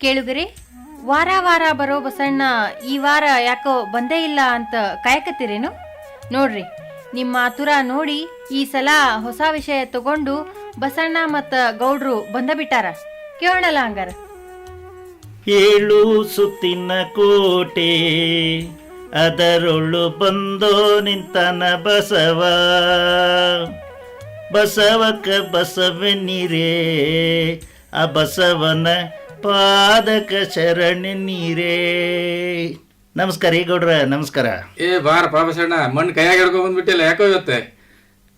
ಕೇಳುಗರೆ ವಾರ ವಾರ ಬರೋ ಬಸಣ್ಣ, ಈ ವಾರ ಯಾಕೋ ಬಂದೇ ಇಲ್ಲ ಅಂತ ಕಾಯಕತ್ತೀರೇನು? ನೋಡ್ರಿ, ನಿಮ್ಮ ಆತುರ ನೋಡಿ ಈ ಸಲ ಹೊಸ ವಿಷಯ ತಗೊಂಡು ಬಸಣ್ಣ ಮತ್ತ ಗೌಡ್ರು ಬಂದ ಬಿಟ್ಟಾರ. ಕೇಳೋಣಲ್ಲ ಹಂಗಾರ. ಏಳು ಸುತ್ತಿನ ಕೋಟೆ, ಅದರೊಳು ಬಂದೋ ನಿಂತನ ಬಸವ. ಬಸವಕ ಬಸವನಿರೇ, ಆ ಬಸವನ ಪಾದಕ ಶರಣ ನೀರೇ. ನಮಸ್ಕಾರ ಈ ಗೌಡ್ರ ನಮಸ್ಕಾರ. ಏ ಬಾರ ಪಾಪಸಣ್ಣ ಮಣ್ಣು ಕೈಯಾಗ ಹಿಡ್ಕೊಂಡ್ ಬಂದ್ಬಿಟ್ಟಿಲ್ಲ ಯಾಕೋ ಇವತ್ತೆ?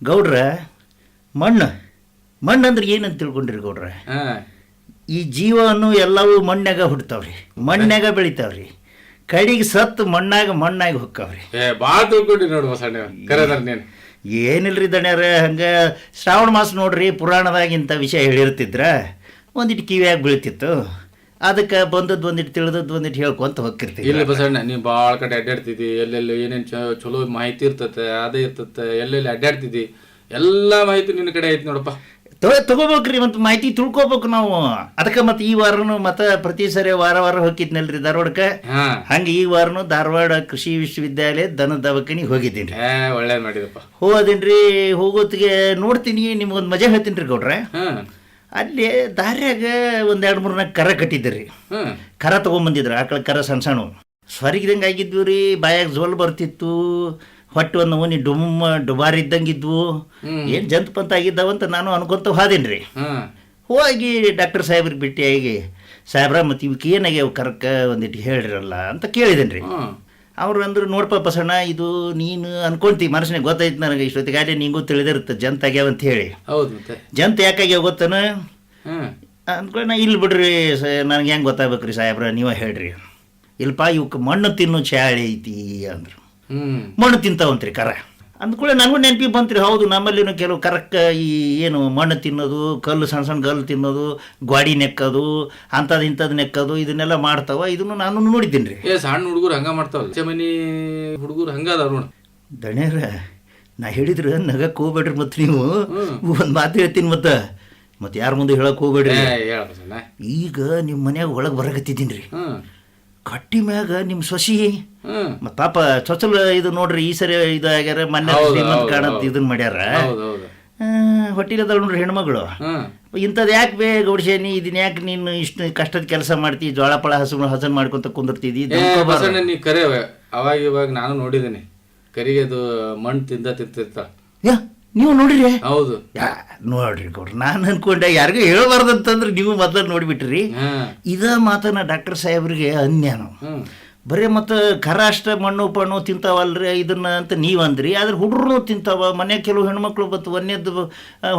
ಗೌಡ್ರ ಮಣ್ಣು ಮಣ್ಣು ಅಂದ್ರೆ ಏನಂತ ತಿಳ್ಕೊಂಡ್ರಿ ಗೌಡ್ರ? ಹಾ. ಈ ಜೀವನು ಎಲ್ಲವೂ ಮಣ್ಣಾಗ ಹುಡ್ತಾವ್ರಿ ಮಣ್ಣಾಗ ಬೆಳಿತಾವ್ರಿ. ಕಡಿಗೆ ಸತ್ತು ಮಣ್ಣಾಗ ಮಣ್ಣಾಗಿ ಹೊಕ್ಕಾವ್ರಿ. ಏ ಬಾಳ್ ತಿಳ್ಕೊಂಡಿ ನೋಡು ಬಸಣ್ಣ ಕರೆದಾರ ನೀನ್. ಏನಿಲ್ರಿ ದಣ್ಯಾರ ಹಂಗ ಶ್ರಾವಣ ಮಾಸ ನೋಡ್ರಿ ಪುರಾಣದಾಗ ಇಂಥ ವಿಷಯ ಹೇಳಿರ್ತಿದ್ರ. ಒಂದಿಟ್ಟು ಕಿವಿಯಾಗಿ ಬೀಳ್ತಿತ್ತು? ಅದಕ್ಕೆ ಬಂದದ್ದು ಒಂದಿಟ್ಟು ತಿಳಿದದ್ದು ಒಂದಿಟ್ಟು ಹೇಳ್ಕೊಂತ ಹೋಗ್ತಿರ್ತೀವಿ. ಇಲ್ಲಿ ಬಸಣ್ಣ ನೀವು ಭಾಳ ಕಡೆ ಅಡ್ಡಾಡ್ತಿದ್ದಿ ಎಲ್ಲೆಲ್ಲಿ ಏನೇನು ಚಲೋ ಮಾಹಿತಿ ಇರ್ತತೆ ಅದೇ ಇರ್ತತೆ ಎಲ್ಲೆಲ್ಲಿ ಅಡ್ಡಾಡ್ತಿದ್ದಿ ಎಲ್ಲ ಮಾಹಿತಿ ನಿನ್ನ ಕಡೆ ಐತಿ ನೋಡಪ್ಪ. ತಗೋಬೇಕ್ರಿ ಮತ್ತು ಮಾಹಿತಿ ತಿಳ್ಕೊಬೇಕು ನಾವು. ಅದಕ್ಕೆ ಮತ್ತೆ ಈ ವಾರನು ಮತ್ತೆ ಪ್ರತಿ ಸರಿ ವಾರ ವಾರ ಹೋಗಿದ್ನಲ್ರಿ ಧಾರವಾಡಕ್ಕೆ? ಹಂಗೆ ಈ ವಾರನು ಧಾರವಾಡ ಕೃಷಿ ವಿಶ್ವವಿದ್ಯಾಲಯ ದನ ದವಾಖಾನಿ ಹೋಗಿದ್ದೀನಿ. ಏ ಒಳ್ಳೇದ್ ಮಾಡಿದಪ್ಪ. ಹೋದಿನ್ರಿ ಹೋಗೋತ್ತಿಗೆ ನೋಡ್ತೀನಿ ನಿಮ್ಗೊಂದು ಮಜಾ ಹೇಳ್ತೀನಿ ರೀ ಗೌಡ್ರೆ ಅಲ್ಲಿ ದಾರ್ಯಾಗ ಒಂದು ಎರಡು ಮೂರು ನಾಲ್ಕು ಕರ ಕಟ್ಟಿದ್ರಿ. ರೀ ಕರ ತೊಗೊಂಬಂದಿದ್ರು ಆಕಳ ಕರ ಸಣ್ಣ ಸಣ್ಣ ಸ್ವರ್ಗಿದಂಗೆ ಆಗಿದ್ವಿ ರೀ ಬಾಯಾಗ ಜೋಲ್ ಬರ್ತಿತ್ತು. ಹೊಟ್ಟೆ ಒಂದು ಓನಿ ಡುಮ್ಮ ಡುಬಾರಿ ಇದ್ದಂಗಿದ್ವು ಏನು ಜಂತು ಪಂತ ಆಗಿದ್ದಾವಂತ ನಾನು ಅನ್ಕೊಂತ ಹೋದೆನ್ರಿ ರೀ. ಹೋಗಿ ಡಾಕ್ಟರ್ ಸಾಹೇಬ್ರಿಗೆ ಭೇಟಿಯಾಗಿ ಸಾಹೇಬ್ರ ಮತ್ತು ಇವಕ್ಕೆ ಏನಾಗ್ಯಾವ ಕರಕ್ಕ? ಒಂದಿಟ್ಟು ಹೇಳಿರಲ್ಲ ಅಂತ ಕೇಳಿದೇನೆ ರೀ. ಅವ್ರು ಅಂದ್ರು ನೋಡ್ಪ ಬಸಣ್ಣ ಇದು ನೀನು ಅನ್ಕೊಂತಿ ಮನಸ್ಸಿನಾಗ ಗೊತ್ತಾಯ್ತು ನನಗೆ ಇಷ್ಟೊತ್ತಿಗಾಗಲೇ ನಿಂಗೂ ತಿಳಿದಿರುತ್ತೆ ಜಂತ ಆಗ್ಯಾವ ಅಂತ ಹೇಳಿ. ಹೌದು ಮತ್ತೆ. ಜಂತ ಯಾಕಾಗ್ಯಾವ ಗೊತ್ತನ? ಅಂದ್ಕೊಂಡು ನಾ ಇಲ್ಲಿ ಬಿಡ್ರಿ ಸ ನನಗೆ ಹೆಂಗೆ ಗೊತ್ತಾಗ್ಬೇಕ್ರಿ ಸಾಹೇಬ್ರ ನೀವೇ ಹೇಳ್ರಿ. ಇಲ್ಪ ಇವಕ್ಕೆ ಮಣ್ಣು ತಿನ್ನು ಚಾಳಿ ಐತಿ ಅಂದ್ರು. ಮಣ್ಣು ತಿಂತಾವಂತ್ರಿ ಕರ. ಅಂದ್ಕೂಳೆ ನನಗೂ ನೆನಪಿಗೆ ಬಂತ್ರಿ ಹೌದು ನಮ್ಮಲ್ಲಿನೂ ಕೆಲವು ಕರಕ್ಕ ಈ ಏನು ಮಣ್ಣು ತಿನ್ನೋದು ಕಲ್ಲು ಸಣ್ಣ ಸಣ್ಣ ಕಲ್ಲು ತಿನ್ನೋದು ಗ್ವಾಡಿ ನೆಕ್ಕೋದು ಅಂಥದ್ದು ಇಂಥದ್ದು ನೆಕ್ಕೋದು ಇದನ್ನೆಲ್ಲ ಮಾಡ್ತಾವ ಇದನ್ನು ನಾನು ನೋಡಿದ್ದೀನಿ ರೀ ಏ ಸಣ್ಣ ಹುಡುಗರು ಹಂಗೆ ಮಾಡ್ತಾವಲ್ಲ ಚಮನಿ ಮನಿ ಹುಡುಗರು ಹಂಗ ನೋಡಿ ನೋಡು. ದಣ್ಯರ ನಾ ಹೇಳಿದ್ರೆ ನಗಕ್ಕೆ ಹೋಗ್ಬೇಡ್ರಿ ಮತ್ತು ನೀವು. ಒಂದು ಮಾತು ಹೇಳ್ತೀನಿ ಮತ್ತೆ. ಮತ್ತೆ ಯಾರ ಮುಂದೆ ಹೇಳಕ್ಕೆ ಹೋಗ್ಬೇಡ್ರಿ. ಈಗ ನಿಮ್ಮ ಮನ್ಯಾಗ ಒಳಗೆ ಬರಕತ್ತಿದ್ದೀನಿ ರೀ ಕಟ್ಟಿ ಮ್ಯಾಗ ನಿಮ್ಮ ಸೊಸಿ ಪಾಪ ಚೊಚಲ ಇದು ನೋಡ್ರಿ ಈ ಸರಿ ಇದು ಆಗ್ಯಾರ ಮೊನ್ನೆ ಶ್ರೀಮಂತ ಕಾಣತ್. ಇದನ್ನ ಮಾಡ್ಯಾರ. ಹೊಟ್ಟಿಲದಾಳ ನೋಡ್ರಿ ಹೆಣ್ಮಗಳು. ಇಂಥದ್ದು ಯಾಕೆ ಬೇ ಗೌಡ್ಸೇನಿ ಇದನ್ನ ಯಾಕೆ ನೀನು ಇಷ್ಟು ಕಷ್ಟದ ಕೆಲಸ ಮಾಡ್ತಿ ಜೋಳ ಪಳ ಹಸು ಹಸನ್ ಮಾಡ್ಕೊಂತ ಕುಂದಿರ್ತಿದ್ದಿ ಏ ನೀ ಕರೆ ಅವಾಗ ಇವಾಗ ನಾನು ನೋಡಿದ್ದೀನಿ ಕರಿಗೆ ಅದು ಮಣ್ಣು ತಿಂದ ತಿಂತಿರ್ತಾಳ. ನೀವು ನೋಡ್ರಿ. ಹೌದು. ನೋಡ್ರಿ ಗೌಡ್ರಿ ನಾನು ಅನ್ಕೊಂಡೆ ಯಾರಿಗೂ ಹೇಳ್ಬಾರ್ದಂತಂದ್ರೆ ನೀವು ಮೊದಲು ನೋಡಿಬಿಟ್ರಿ. ಇದ ಮಾತನ್ನ ಡಾಕ್ಟರ್ ಸಾಹೇಬ್ರಿಗೆ ಅನ್ಯಾನು ನಾವು. ಬರೀ ಮತ್ತು ಕರ ಅಷ್ಟ ಮಣ್ಣು ಪಣ್ಣು ತಿಂತಾವಲ್ರಿ ಇದನ್ನ ಅಂತ ನೀವು ಅಂದ್ರಿ ಆದ್ರೆ ಹುಡುಗರು ತಿಂತಾವ. ಮನೆ ಕೆಲವು ಹೆಣ್ಮಕ್ಳು ಬತ್ತು ಒಂದೇದ್ದು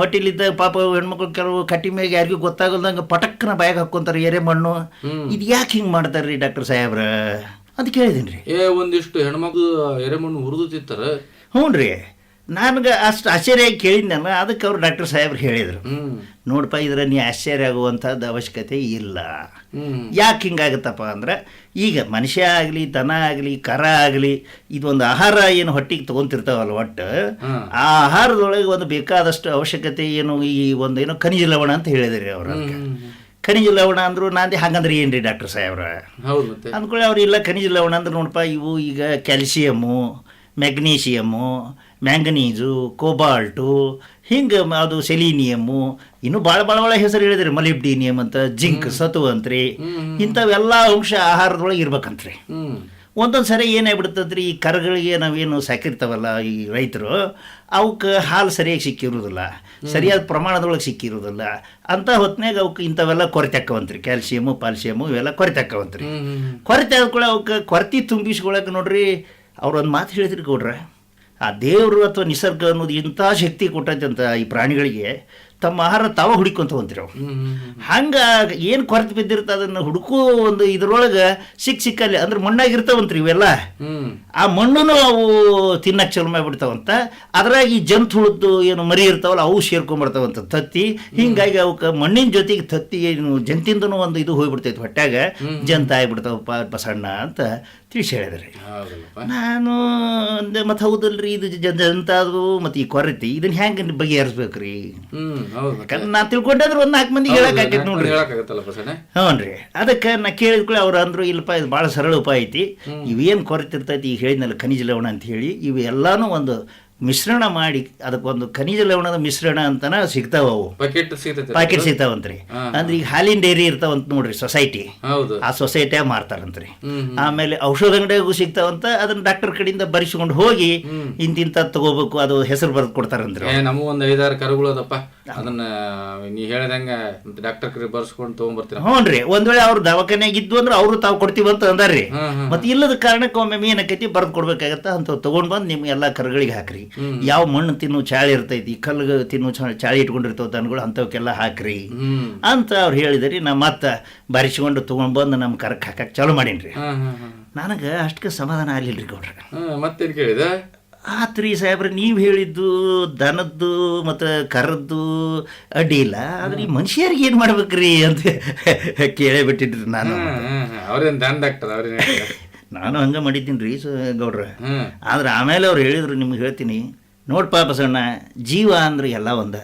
ಹೊಟ್ಟೆಲಿದ್ದ ಪಾಪ ಹೆಣ್ಮಕ್ಳು ಕೆಲವು ಕಟ್ಟಿ ಮ್ಯಾಗ ಯಾರಿಗೂ ಗೊತ್ತಾಗಲ್ದಂಗ ಪಟಕ್ನ ಬಾಯಾಗ ಹಾಕೊಂತಾರೆ ಎರೆ ಮಣ್ಣು. ಇದು ಯಾಕೆ ಹಿಂಗೆ ಮಾಡ್ತಾರ್ರಿ ಡಾಕ್ಟರ್ ಸಾಹೇಬ್ರ? ಅಂತ ಕೇಳಿದೀನಿ ರೀ ಏ ಒಂದಿಷ್ಟು ಹೆಣ್ಮಕ್ಳು ಎರೆಮಣ್ಣು ಹುರಿದು ತಿಂತಾರ. ಹ್ಞೂ ರೀ ನನಗೆ ಅಷ್ಟು ಆಶ್ಚರ್ಯ ಕೇಳಿದ್ನಲ್ಲ ಅದಕ್ಕೆ ಅವ್ರು ಡಾಕ್ಟರ್ ಸಾಹೇಬ್ರು ಹೇಳಿದರು. ನೋಡಪ್ಪ ಇದ್ರ ನೀ ಆಶ್ಚರ್ಯ ಆಗುವಂಥದ್ದು ಅವಶ್ಯಕತೆ ಇಲ್ಲ. ಯಾಕೆ ಹಿಂಗಾಗತ್ತಪ್ಪ ಅಂದ್ರೆ ಈಗ ಮನುಷ್ಯ ಆಗಲಿ ದನ ಆಗಲಿ ಕರ ಆಗಲಿ ಇದೊಂದು ಆಹಾರ ಏನು ಹೊಟ್ಟಿಗೆ ತೊಗೊಂತಿರ್ತಾವಲ್ಲ ಒಟ್ಟು. ಆ ಆಹಾರದೊಳಗೆ ಒಂದು ಬೇಕಾದಷ್ಟು ಅವಶ್ಯಕತೆ ಏನು ಈ ಒಂದು ಏನೋ ಖನಿಜ ಲವಣ ಅಂತ ಹೇಳಿದ್ರಿ ಅವರು ಖನಿಜ ಲವಣ ಅಂದ್ರು ನಾಂದಿ ಏನು ರೀ ಡಾಕ್ಟರ್ ಸಾಹೇಬ್ರ? ಅಂದ್ಕೊಳ್ಳಿ ಅವ್ರು ಇಲ್ಲ ಖನಿಜ ಲವಣ ಅಂದ್ರೆ ನೋಡಪ್ಪ ಇವು ಈಗ ಕ್ಯಾಲ್ಸಿಯಮ್ಮು ಮೆಗ್ನೀಷಿಯಮ್ಮು ಮ್ಯಾಂಗನೀಸು ಕೋಬಾಲ್ಟು ಹಿಂಗೆ ಅದು ಸೆಲೀನಿಯಮು ಇನ್ನೂ ಭಾಳ ಭಾಳ ಭಾಳ ಹೆಸರು ಹೇಳಿದ್ರಿ ಮಲಿಬ್ಡೀನಿಯಮ್ ಅಂತ ಜಿಂಕ್ ಸತು ಅಂತ್ರಿ ಇಂಥವೆಲ್ಲ ಅಂಶ ಆಹಾರದೊಳಗೆ ಇರ್ಬೇಕಂತ್ರಿ ಒಂದೊಂದು ಸರಿ ಏನಾಗ್ಬಿಡ್ತದ್ರಿ ಈ ಕರಗಳಿಗೆ ನಾವೇನು ಸಾಕಿರ್ತಾವಲ್ಲ ಈ ರೈತರು ಅವಕ್ಕೆ ಹಾಲು ಸರಿಯಾಗಿ ಸಿಕ್ಕಿರೋದಿಲ್ಲ ಸರಿಯಾದ ಪ್ರಮಾಣದೊಳಗೆ ಸಿಕ್ಕಿರೋದಿಲ್ಲ ಅಂತ ಹೊತ್ತಿನಾಗ ಅವಕ್ಕೆ ಇಂಥವೆಲ್ಲ ಕೊರತೆ ಹಾಕವಂತ್ರಿ ಕ್ಯಾಲ್ಸಿಯಮು ಪಾಲ್ಸಿಯಮು ಇವೆಲ್ಲ ಕೊರತೆ ಹಾಕವಂತ್ರಿ ಕೊರತೆ ಆದ್ಕೊಳ್ಳೆ ಅವಕ್ಕೆ ಕೊರತೆ ತುಂಬಿಸ್ಕೊಳಕ್ಕೆ ನೋಡ್ರಿ ಅವ್ರು ಒಂದು ಮಾತು ಹೇಳಿದ್ರಿ ಕೊಡ್ರೆ ಆ ದೇವರು ಅಥವಾ ನಿಸರ್ಗ ಅನ್ನೋದು ಇಂಥ ಶಕ್ತಿ ಕೊಟ್ಟೈತೆ ಅಂತ ಈ ಪ್ರಾಣಿಗಳಿಗೆ ತಮ್ಮ ಆಹಾರ ತಾವ ಹುಡುಕೊಂತ ಹೊಂತಿರಿ ಅವ್ರು. ಹಂಗೆ ಏನು ಕೊರತೆ ಬಿದ್ದಿರುತ್ತೆ ಅದನ್ನ ಹುಡುಕೋ ಒಂದು ಇದ್ರೊಳಗೆ ಸಿಕ್ಕ ಸಿಕ್ಕಲ್ಲಿ ಅಂದ್ರೆ ಮಣ್ಣಾಗಿರ್ತಾವಂತ್ರಿ ಇವೆಲ್ಲ. ಆ ಮಣ್ಣನ್ನು ಅವು ತಿನ್ನಕ್ಕೆ ಚಲೋ ಮಾಡಿಬಿಡ್ತಾವಂತ. ಅದ್ರಾಗ ಈ ಜಂತು ಹುಳದ್ದು ಏನು ಮರಿ ಇರ್ತಾವಲ್ಲ ಅವು ಸೇರ್ಕೊಂಡ್ಬಿಡ್ತಾವಂತ ತತ್ತಿ. ಹಿಂಗಾಗಿ ಅವಕ್ಕೆ ಮಣ್ಣಿನ ಜೊತೆಗೆ ತತ್ತಿ ಏನು ಜಂತಿಂದನೂ ಒಂದು ಇದು ಹೋಗ್ಬಿಡ್ತೈತಿ ಹೊಟ್ಯಾಗ. ಜಂತ ಆಗ್ಬಿಡ್ತಾವಪ್ಪ ಬಸಣ್ಣ ಅಂತ ತಿಳಿಸಿ ಹೇಳಿದ್ರಿ. ನಾನು ಮತ್ತೆ ಹೌದಲ್ರಿ ಇದು ಜಂತ ಅದು ಮತ್ತು ಈ ಕೊರತೆ ಇದನ್ನ ಹೆಂಗೆ ಬಗೆಹರಿಸ್ಬೇಕ್ರಿ? ನಾ ತಿಳ್ಕೊಂಡಾದ್ರೆ ಒಂದ್ ನಾಲ್ಕು ಮಂದಿಗೆ ಹೇಳಕ್ ಆಕೈತಿ ನೋಡ್ರಿ. ಹ್ಞೂನ್ರಿ ಅದಕ್ಕೆ ನಾ ಕೇಳಿದ ಕೂಡ ಅವ್ರು ಅಂದ್ರು ಇಲ್ಲಪ್ಪ ಇದು ಭಾಳ ಸರಳ ಉಪಾಯ ಐತಿ. ಇವೇನು ಕೊರತಿರ್ತೈತಿ ಈಗ ಹೇಳಿದ್ನಲ್ಲ ಖನಿಜ ಲವಣ ಅಂತ ಹೇಳಿ ಇವೆಲ್ಲಾನು ಒಂದು ಮಿಶ್ರಣ ಮಾಡಿ ಅದಕ್ಕೊಂದು ಖನಿಜ ಲವಣದ ಮಿಶ್ರಣ ಅಂತನ ಸಿಗ್ತಾವ ಅವು. ಪ್ಯಾಕೆಟ್ ಸಿಗ್ತಾವಂತ್ರಿ. ಅಂದ್ರೆ ಈಗ ಹಾಲಿನ ಡೈರಿ ಇರ್ತಾವಂತ ನೋಡ್ರಿ ಸೊಸೈಟಿ ಆ ಸೊಸೈಟಿಯಾಗ ಮಾರ್ತಾರಂತ್ರಿ. ಆಮೇಲೆ ಔಷಧ ಅಂಗಡಿಯಾಗೂ ಸಿಗ್ತಾವಂತ ಅದನ್ನ ಡಾಕ್ಟರ್ ಕಡೆಯಿಂದ ಬರಿಸಿಕೊಂಡು ಹೋಗಿ ಇಂತಿಂತ ತಗೋಬೇಕು ಅದು ಹೆಸರು ಬರೆದು ಕೊಡ್ತಾರಂತ್ರಿ ನಮಗೂ ಒಂದು ಐದಾರು ಕರುಗಳು ಅದಪ್ಪ. ಅದನ್ನ ನೀ ಹೇಳ್ದಂಗ ಡಾಕ್ಟರ್ ಕಡೆ ಬರ್ಸ್ಕೊಂಡು ತಗೊಂಡ್ಬರ್ತೀರ ಹ್ಞೂನ್ರಿ ಒಂದ್ ವೇಳೆ ಅವ್ರು ದವಾಖಾನ್ಯಾಗ ಇದ್ವು ಅಂದ್ರೆ ಅವರು ತಾವು ಕೊಡ್ತೀವಂತ ಅಂದಾರ್ರಿ. ಹ್ಮ್ ಹ್ಮ್ ಮತ್ತೆ ಇಲ್ಲದ ಕಾರಣಕ್ಕೆ ಒಮ್ಮೆ ಏನಕ್ಕೈತಿ ಬರ್ದು ಕೊಡ್ಬೇಕಾಗತ್ತ ಅಂತ ತಗೊಂಡ್ ಬಂದು ನಿಮ್ಗೆ ಎಲ್ಲಾ ಕರುಗಳಿಗೆ ಹಾಕ್ರಿ. ಯಾವ ಮಣ್ಣು ತಿನ್ನು ಚಾಳಿ ಇರ್ತೈತಿ ಕಲ್ಲು ತಿನ್ನು ಚಾಳಿ ಇಟ್ಕೊಂಡಿರ್ತಾವ ದನಗಳು ಅಂಥವಕ್ಕೆಲ್ಲ ಹಾಕ್ರಿ. ಅಂತ ಅವ್ರು ಹೇಳಿದ್ರಿ ನಾ ಮತ್ತೆ ಬರಿಸ್ಕೊಂಡು ತೊಗೊಂಡ್ಬಂದು ನಮ್ಮ ಕರಕ್ಕೆ ಹಾಕಕ್ಕೆ ಚಾಲು ಮಾಡೀನಿ ನನಗೆ ಅಷ್ಟಕ್ಕೆ ಸಮಾಧಾನ ಆಗಲಿಲ್ಲ ರೀ ಗೌಡ್ರ ಮತ್ತೇನು ಕೇಳಿದ? ಆತ್ರಿ ಸಾಹೇಬ್ರೆ ನೀವು ಹೇಳಿದ್ದು ದನದ್ದು ಮತ್ತು ಕರದ್ದು ಅಡ್ಡಿ ಇಲ್ಲ ಆದ್ರೆ ಈ ಮನುಷ್ಯರಿಗೆ ಏನು ಮಾಡ್ಬೇಕ್ರಿ ಅಂತ ಕೇಳೇ ಬಿಟ್ಟಿದ್ರಿ ನಾನು. ಅವ್ರೇನು ದನ ಡಾಕ್ಟರ್ ಅವ್ರೇನ್? ನಾನು ಹಂಗೆ ಮಾಡಿದ್ದೀನಿ ರೀ ಗೌಡ್ರ. ಆದ್ರೆ ಆಮೇಲೆ ಅವ್ರು ಹೇಳಿದ್ರು ನಿಮ್ಗೆ ಹೇಳ್ತೀನಿ ನೋಡ್ ಪಾಪ ಸಣ್ಣ ಜೀವ ಅಂದ್ರೆ ಎಲ್ಲ ಒಂದ.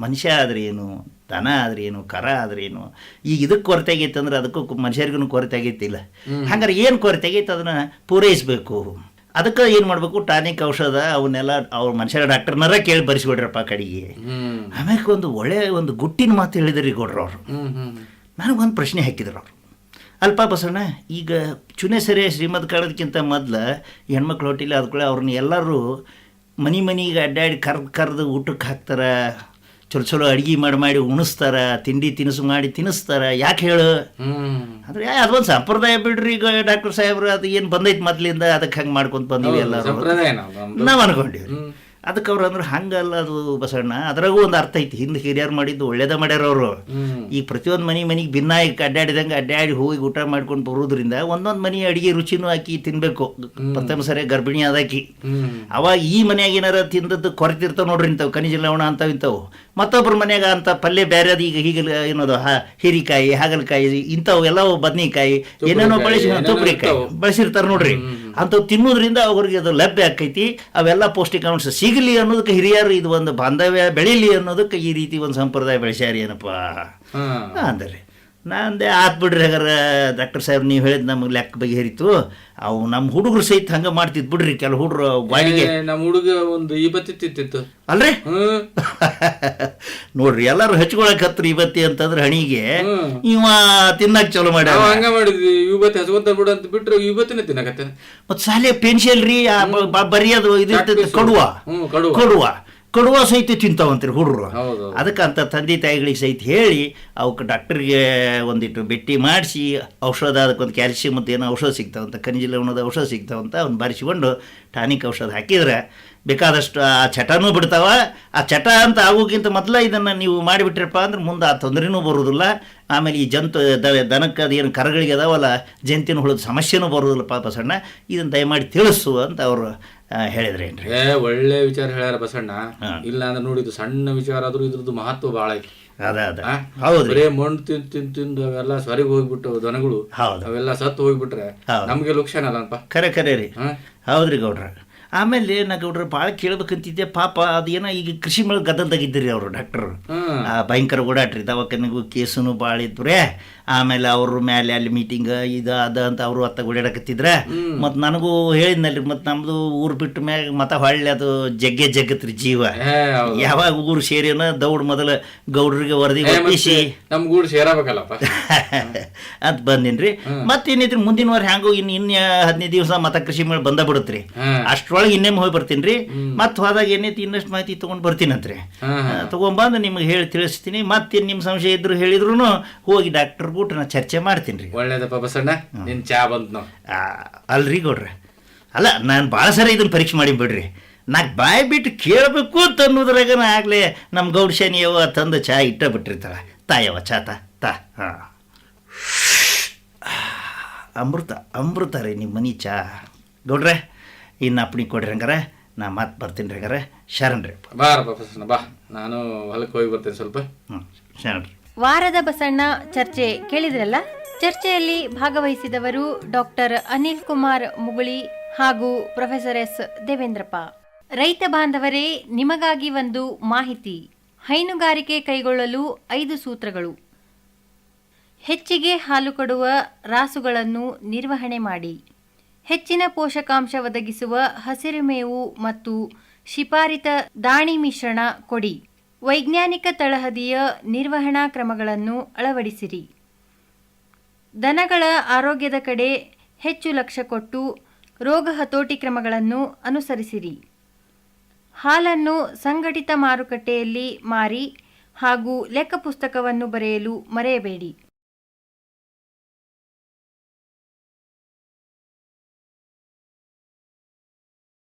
ಮನುಷ್ಯ ಆದ್ರೆ ಏನು ದನ ಆದ್ರೆ ಏನು ಕರ ಆದ್ರೆ ಏನು ಈಗ ಇದಕ್ಕೆ ಕೊರತೆ ಆಗೈತೆ ಅಂದ್ರೆ ಅದಕ್ಕೂ ಮನುಷ್ಯರಿಗೂ ಕೊರತೆ ಆಗೈತಿಲ್ಲ ಹಂಗಾರೆ ಏನು ಕೊರತೆ ಆಗೈತೆ ಅದನ್ನ ಪೂರೈಸಬೇಕು? ಅದಕ್ಕೆ ಏನು ಮಾಡಬೇಕು? ಟಾನಿಕ್ ಔಷಧ ಅವನ್ನೆಲ್ಲ ಅವ್ರ ಮನುಷ್ಯರ ಡಾಕ್ಟರ್ನಾರ ಕೇಳಿ ಬರೆಸ್ಬಿಡ್ರಪ್ಪ ಕಡೆಗೆ. ಆಮೇಲೆ ಒಂದು ಒಳ್ಳೆ ಒಂದು ಗುಟ್ಟಿನ ಮಾತು ಹೇಳಿದ್ರಿ ಗೌಡ್ರು ಅವರು. ನನಗೊಂದು ಪ್ರಶ್ನೆ ಹಾಕಿದ್ರು ಅವರು. ಅಲ್ಪ ಬಸಣ್ಣ ಈಗ ಚುನೆ ಸರಿ ಶ್ರೀಮದ್ ಕಾಣೋದಕ್ಕಿಂತ ಮೊದ್ಲು ಹೆಣ್ಮಕ್ಳು ಹೊಟ್ಟಿಲ್ಲ ಅದಕ್ಕೂ ಅವ್ರನ್ನ ಎಲ್ಲರೂ ಮನೆ ಮನೆಗೆ ಅಡ್ಡಾಡಿ ಕರ್ದು ಕರೆದು ಊಟಕ್ಕೆ ಹಾಕ್ತಾರ ಚಲೋ ಚಲೋ ಅಡುಗೆ ಮಾಡಿ ಮಾಡಿ ಉಣಿಸ್ತಾರ ತಿಂಡಿ ತಿನಿಸು ಮಾಡಿ ತಿನ್ನಿಸ್ತಾರ ಯಾಕೆ ಹೇಳು? ಅಂದ್ರೆ ಅದೊಂದು ಸಂಪ್ರದಾಯ ಬಿಡ್ರಿ ಈಗ ಡಾಕ್ಟರ್ ಸಾಹೇಬ್ರು ಅದು ಏನು ಬಂದೈತೆ ಮೊದ್ಲಿಂದ ಅದಕ್ಕೆ ಹಂಗೆ ಮಾಡ್ಕೊಂತ ಬಂದೀವಿ ಎಲ್ಲರೂ. ನಾವು. ಅನ್ಕೊಂಡಿವಿ ಅದಕ್ಕೆ ಅವ್ರು ಅಂದ್ರೆ ಹಂಗಲ್ಲ ಅದು ಬಸಣ್ಣ ಅದ್ರಾಗೂ ಒಂದು ಅರ್ಥ ಐತಿ. ಹಿಂದೆ ಹಿರಿಯರು ಮಾಡಿದ್ದು ಒಳ್ಳೇದ ಮಾಡ್ಯಾರ ಅವರು ಈಗ ಪ್ರತಿಯೊಂದು ಮನೆ ಮನೆಗೆ ಭಿನ್ನಾಗಿ ಅಡ್ಡಾಡಿದಂಗೆ ಅಡ್ಡಾಡಿ ಹೋಗಿ ಊಟ ಮಾಡ್ಕೊಂಡು ಬರೋದ್ರಿಂದ ಒಂದೊಂದು ಮನೆ ಅಡಿಗೆ ರುಚಿನೂ ಹಾಕಿ ತಿನ್ಬೇಕು. ಪ್ರಥಮ ಸರಿ ಗರ್ಭಿಣಿ ಅದಾಕಿ ಅವಾಗ ಈ ಮನೆಯಾಗ ಏನಾರ ತಿಂದದ್ದು ಕೊರತಿರ್ತಾವ ನೋಡ್ರಿ ಇಂಥವು. ಖನಿಜ ಲವಣ ಅಂತಾವ್ ಇಂಥವು. ಮತ್ತೊಬ್ಬರ ಮನೆಯಾಗ ಅಂತ ಪಲ್ಯ ಬೇರೆ ಅದು ಈಗ ಹೀಗೆ ಏನದು ಹ ಹೀರಿಕಾಯಿ ಹಾಗಲಕಾಯಿ ಇಂಥವು ಎಲ್ಲ ಬದ್ನಿಕಾಯಿ ಏನೇನೋ ಬಳಸಿ ಏನೇನೋ ತುಪ್ರಿಕಾಯಿ ಬಳಸಿರ್ತಾರೆ ನೋಡ್ರಿ. ಅಂಥವು ತಿನ್ನೋದ್ರಿಂದ ಅವ್ರಿಗೆ ಅದು ಲಭ್ಯ ಆಕೈತಿ. ಅವೆಲ್ಲ ಪೌಷ್ಟಿಕಾಂಶ. ಸಿಗಲಿ ಅನ್ನೋದಕ್ಕೆ ಹಿರಿಯರು ಇದು ಒಂದು ಬಾಂಧವ್ಯ ಬೆಳೀಲಿ ಅನ್ನೋದಕ್ಕೆ ಈ ರೀತಿ ಒಂದು ಸಂಪ್ರದಾಯ ಬೆಳೆಸ್ಯಾರಿ ಏನಪ್ಪ? ಅಂದರೆ. ನಾ ಅಂದೆ ಆತ್ ಬಿಡ್ರಿ ಹಾಗಾರ ಡಾಕ್ಟರ್ ಸಾಹೇಬ್ ನೀವು ಹೇಳಿದ್ ನಮಗೆ ಲೆಕ್ಕ ಬಗ್ಗೆ ಹೇರಿತು ಅವು ನಮ್ಮ ಹುಡುಗರು ಸಹಿತ ಹಂಗೆ ಮಾಡ್ತಿದ್ ಬಿಡ್ರಿ ಕೆಲವು ಹುಡುಗರು ಬಾಡಿಗೆ ನಮ್ಮ ಹುಡುಗ ಒಂದು ಇವತ್ತಿತ್ತಿತ್ತು ತಿತ್ತಿತ್ತು ಅಲ್ರಿ? ನೋಡ್ರಿ ಎಲ್ಲರೂ ಹಚ್ಕೊಳಕ್ ಹತ್ರ ಇವತ್ತಿ ಅಂತಂದ್ರೆ ಹಣಿಗೆ. ನೀವ ಇವ ತಿನ್ನಕ್ ಚಲೋ ಮಾಡ ಹಂಗ ಮಾಡಿದ್ವಿ ಇವತ್ತಿ ಹಚ್ಕೊಂತ ಬಿಡು ಅಂತ ಬಿಟ್ರೆ ಇವತ್ತಿನ ತಿನ್ನಕತ್ತೆ ಮತ್ತೆ ಸಾಲೆ ಪೆನ್ಷನ್ ರೀ ಆ ಬ- ಬ- ಬರೀ ಅದು ಇದು ಕಡುವ. ಕಡುವ. ಕಡುವ ಸಹಿತ ತಿಂತಾವಂತೀರಿ ಹುಡುಗರು ಅದಕ್ಕೆ ಅಂತ ತಂದೆ ತಾಯಿಗಳಿಗೆ ಸಹಿತ ಹೇಳಿ ಅವಕ್ಕೆ ಡಾಕ್ಟರ್ಗೆ ಒಂದಿಟ್ಟು ಭೇಟಿ ಮಾಡಿಸಿ ಔಷಧ ಅದಕ್ಕೊಂದು ಕ್ಯಾಲ್ಸಿಯಂ ಅಂತ ಏನೋ ಔಷಧ ಸಿಗ್ತಾವಂತ ಖನಿಜ ಲವಣದ ಔಷಧ ಸಿಗ್ತಾವಂತ ಅವ್ನು ಬಾರಿಸಿಕೊಂಡು ಟಾನಿಕ್ ಔಷಧ ಹಾಕಿದ್ರೆ ಬೇಕಾದಷ್ಟು ಆ ಚಟನೂ ಬಿಡ್ತಾವ. ಆ ಚಟ ಅಂತ ಆಗೋಕ್ಕಿಂತ ಮೊದಲ ಇದನ್ನು ನೀವು ಮಾಡಿಬಿಟ್ರಪ್ಪ ಅಂದ್ರೆ ಮುಂದೆ ಆ ತೊಂದರೆನೂ ಬರೋದಿಲ್ಲ ಆಮೇಲೆ ಈ ಜಂತು ದ- ದನಕ್ಕೆ ಅದು ಏನು ಕರಗಳಿಗೆ ಅದಾವಲ್ಲ ಜಂತಿನ ಹುಳದ ಸಮಸ್ಯೆನೂ ಬರೋದಿಲ್ಲ ಪಾಪ ಬಸಣ್ಣ ಇದನ್ನು ದಯಮಾಡಿ ತಿಳಿಸು ಅಂತ ಅವರು ಹೇಳಿದ್ರೇನ್ರಿ ಏ ಒಳ್ಳೆ ವಿಚಾರ ಹೇಳ್ಯಾರ ಬಸಣ್ಣ. ಇಲ್ಲ ಅಂದ್ರೆ ನೋಡಿ ಇದು ಸಣ್ಣ ವಿಚಾರ ಆದ್ರೂ ಇದ್ರದ್ದು ಮಹತ್ವ ಬಹಳ ಐತಿ. ಅದ ಅದ. ಹೌದು ಬರೇ ಮಣ್ಣು ತಿಂದು ತಿಂದು ತಿಂದು ಅವೆಲ್ಲ ಸ್ವರಿಗೆ ಹೋಗ್ಬಿಟ್ಟು ದನಗಳು ಹೌದು. ಅವೆಲ್ಲ ಸತ್ತು ಹೋಗ್ಬಿಟ್ರೆ ನಮಗೆ ಲುಕ್ಷಣ ಅಲ್ಲಪ್ಪ ಕರೆ ಕರೆ ರೀ? ಹೌದ್ರಿ ಗೌಡ್ರ. ಆಮೇಲೆ ನಾ ಗೌಡ್ರ ಭಾಳ ಕೇಳ್ಬೇಕಂತಿದ್ದೆ. ಪಾಪ ಅದೇನೋ ಈಗ ಕೃಷಿ ಮೇಳ ಗದ್ದಲ್ದಾಗಿದ್ರಿ ಅವರು ಡಾಕ್ಟರ್ ಆ ಭಯಂಕರ ಓಡಾಟ್ರಿ. ದವಾಖಾನೆಗೂ ಕೇಸುನು ಭಾಳ ಇದ್ರೆ ಆಮೇಲೆ ಅವ್ರ ಮೇಲೆ ಅಲ್ಲಿ ಮೀಟಿಂಗ್ ಇದು ಅದ ಅಂತ ಅವರು ಅತ್ತ ಓಡಾಡಕತ್ತಿದ್ರೆ. ಮತ್ತು ನನಗೂ ಹೇಳಿದ್ನಲ್ರಿ ಮತ್ತು ನಮ್ಮದು ಊರು ಬಿಟ್ಟ ಮ್ಯಾಗ ಮತ್ತೆ ಹೊಳ್ಳಿ ಅದು ಜಗ್ಗೆ ಜಗ್ಗತ್ರಿ ಜೀವ. ಯಾವಾಗ ಊರು ಸೇರಿನ ದೌಡ್ ಮೊದಲು ಗೌಡ್ರಿಗೆ ವರದಿ ಒಪ್ಪಿಸಿ ಮತ್ತೆ ನಮ್ ಗೂಡು ಸೇರಬೇಕಲ್ಲಪ್ಪ. ಅಂತ ಬಂದಿನ್ರಿ. ಮತ್ತೇನಿದ್ರಿ ಮುಂದಿನ ವಾರ ಹ್ಯಾಂಗೋ ಇನ್ನು ಇನ್ನು ಹದಿನೈದು ದಿವಸ ಮತ ಕೃಷಿ ಮೇಲೆ ಬಂದ ಬಿಡುತ್ರಿ. ಹಾ ಅಷ್ಟ್ರೊಳಗೆ ಇನ್ನೇಮ್ ಹೋಗಿ ಬರ್ತೀನಿ ರೀ ಮತ್ತೆ ಹೋದಾಗ ಏನೈತಿ ಇನ್ನಷ್ಟು ಮಾಹಿತಿ ತೊಗೊಂಡು ಬರ್ತೀನಂತ್ರಿ. ತೊಗೊಂಬಂದು ನಿಮ್ಗೆ ಹೇಳಿ ತಿಳಿಸ್ತೀನಿ. ಮತ್ತೆ ನಿಮ್ಮ ಸಂಶಯ ಇದ್ರು ಹೇಳಿದ್ರು ಹೋಗಿ ಡಾಕ್ಟರ್ ಬಿಟ್ಟು ನಾ ಚರ್ಚೆ ಮಾಡ್ತೀನಿ ರೀ ಒಳ್ಳೇದಪ್ಪ ಬಸಣ್ಣ. ನಿನ್ ಚಾ ಬಂತು ಅಲ್ರಿ ಗೌಡ್ರೆ. ಅಲ್ಲ ನಾನು ಭಾಳ ಸರಿ ಇದನ್ನು ಪರೀಕ್ಷೆ ಮಾಡಿ ಬಿಡ್ರಿ. ನಾ ಬಾಯಿ ಬಿಟ್ಟು ಕೇಳಬೇಕು ಅಂತ ಅನ್ನೋದ್ರಾಗ ನಾ ಆಗಲೇ ನಮ್ಮ ಗೌಡ ಶನಿಯವ ತಂದು ಚಾ ಇಟ್ಟ ಬಿಟ್ಟಿರ್ತಾಳೆ. ತಾಯವ ಚಾ ತಾ ತಾ. ಹಾಂ. ಅಮೃತ ಅಮೃತ ರೀ ನಿಮ್ಮ ಮನಿ ಚಾ. ಗೌಡ್ರೆ ಇನ್ನು ಅಪ್ಪಣಿ ಕೊಡ್ರಿ ಹಂಗಾರೆ ನಾ ಮತ್ತೆ ಬರ್ತೀನಿ ರೀ ಹಂಗಾರೆ. ಶರಣ್ ರೀ. ಬಾರಪ್ಪ ಬಸಣ್ಣ ಬಾ. ನಾನು ಹೊಲಕ್ಕೆ ಹೋಗಿ ಬರ್ತೇನೆ ಸ್ವಲ್ಪ. ಹ್ಞೂ ಶರಣ್ ರೀ. ವಾರದ ಬಸಣ್ಣ ಚರ್ಚೆ ಕೇಳಿದ್ರಲ್ಲ? ಚರ್ಚೆಯಲ್ಲಿ ಭಾಗವಹಿಸಿದವರು ಡಾಕ್ಟರ್ ಅನಿಲ್ ಕುಮಾರ್ ಮುಗುಳಿ ಹಾಗೂ ಪ್ರೊಫೆಸರ್ ಎಸ್ ದೇವೇಂದ್ರಪ್ಪ. ರೈತ ಬಾಂಧವರೇ ನಿಮಗಾಗಿ ಒಂದು ಮಾಹಿತಿ. ಹೈನುಗಾರಿಕೆ ಕೈಗೊಳ್ಳಲು ಐದು ಸೂತ್ರಗಳು. ಹೆಚ್ಚಿಗೆ ಹಾಲು ಕೊಡುವ ರಾಸುಗಳನ್ನು ನಿರ್ವಹಣೆ ಮಾಡಿ. ಹೆಚ್ಚಿನ ಪೋಷಕಾಂಶ ಒದಗಿಸುವ ಹಸಿರುಮೇವು ಮತ್ತು ಶಿಫಾರಿತ ದಾಣಿ ಮಿಶ್ರಣ ಕೊಡಿ. ವೈಜ್ಞಾನಿಕ ತಳಹದಿಯ ನಿರ್ವಹಣಾ ಕ್ರಮಗಳನ್ನು ಅಳವಡಿಸಿರಿ. ದನಗಳ ಆರೋಗ್ಯದ ಕಡೆ ಹೆಚ್ಚು ಲಕ್ಷ ಕೊಟ್ಟು ರೋಗ ಹತೋಟಿ ಕ್ರಮಗಳನ್ನು ಅನುಸರಿಸಿರಿ. ಹಾಲನ್ನು ಸಂಘಟಿತ ಮಾರುಕಟ್ಟೆಯಲ್ಲಿ ಮಾರಿ ಹಾಗೂ ಲೆಕ್ಕ ಪುಸ್ತಕವನ್ನು ಬರೆಯಲು ಮರೆಯಬೇಡಿ.